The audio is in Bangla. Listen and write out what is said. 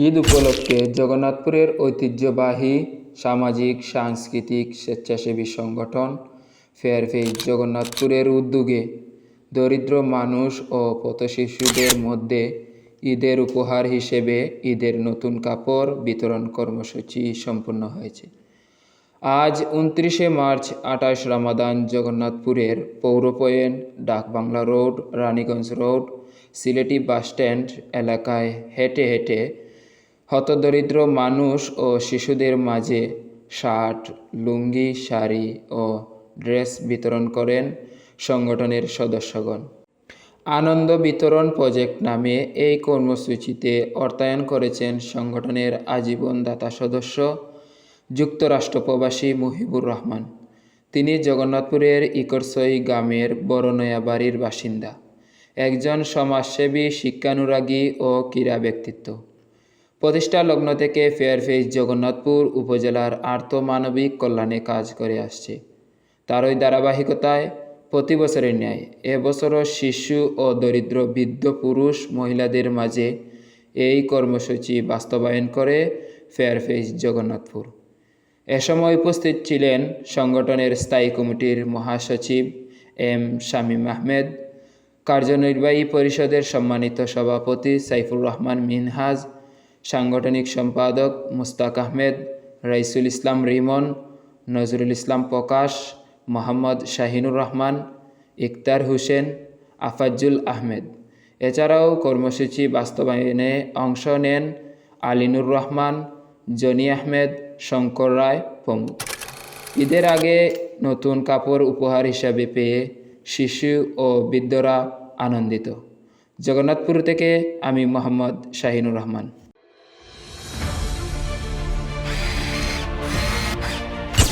ঈদ উপলক্ষে জগন্নাথপুরের ঐতিহ্যবাহী সামাজিক, সাংস্কৃতিক, স্বেচ্ছাসেবী সংগঠন ফেয়ারফেজ জগন্নাথপুরের উদ্যোগে দরিদ্র মানুষ ও পথশিশুদের মধ্যে ঈদের উপহার হিসেবে ঈদের নতুন কাপড় বিতরণ কর্মসূচি সম্পন্ন হয়েছে। আজ উনত্রিশে মার্চ, আঠাশ রামাদান জগন্নাথপুরের পৌরপয়েন Dakbangla road, Raniganj road, Sylheti bus stand এলাকায় হেঁটে হেঁটে হতদরিদ্র মানুষ ও শিশুদের মাঝে শার্ট, লুঙ্গি, শাড়ি ও ড্রেস বিতরণ করেন সংগঠনের সদস্যগণ। আনন্দ বিতরণ প্রজেক্ট নামে এই কর্মসূচিতে অর্থায়ন করেছেন সংগঠনের আজীবন দাতা সদস্য, যুক্তরাষ্ট্র প্রবাসী মুহিবুর রহমান। তিনি জগন্নাথপুরের ইকরসই গ্রামের বড়নয়া বাড়ির বাসিন্দা। একজন সমাজসেবী, শিক্ষানুরাগী ও ক্রীড়া ব্যক্তিত্ব। প্রতিষ্ঠা লগ্ন থেকে ফেয়ারফেজ জগন্নাথপুর উপজেলার আর্থমানবিক কল্যাণে কাজ করে আসছে। তার ওই ধারাবাহিকতায় প্রতি বছরের ন্যায় এবছরও শিশু ও দরিদ্র বৃদ্ধ পুরুষ মহিলাদের মাঝে এই কর্মসূচি বাস্তবায়ন করে ফেয়ারফেজ জগন্নাথপুর। এ সময় উপস্থিত ছিলেন সংগঠনের স্থায়ী কমিটির মহাসচিব এম শামীম আহমেদ, কার্যনির্বাহী পরিষদের সম্মানিত সভাপতি সাইফুর রহমান মিনহাজ সাংগঠনিক সম্পাদক মুস্তাক আহমেদ, রাইসুল ইসলাম রিমন, নজরুল ইসলাম প্রকাশ, মোহাম্মদ শাহিনুর রহমান, ইকতার হোসেন আফাজুল আহমেদ। এছাড়াও কর্মসূচি বাস্তবায়নে অংশ নেন আলিনুর রহমান, জনি আহমেদ, শঙ্কর রায় প্রমুখ। ঈদের আগে নতুন কাপড় উপহার হিসাবে পেয়ে শিশু ও বৃদ্ধরা আনন্দিত। জগন্নাথপুর থেকে আমি মোহাম্মদ শাহিনুর রহমান।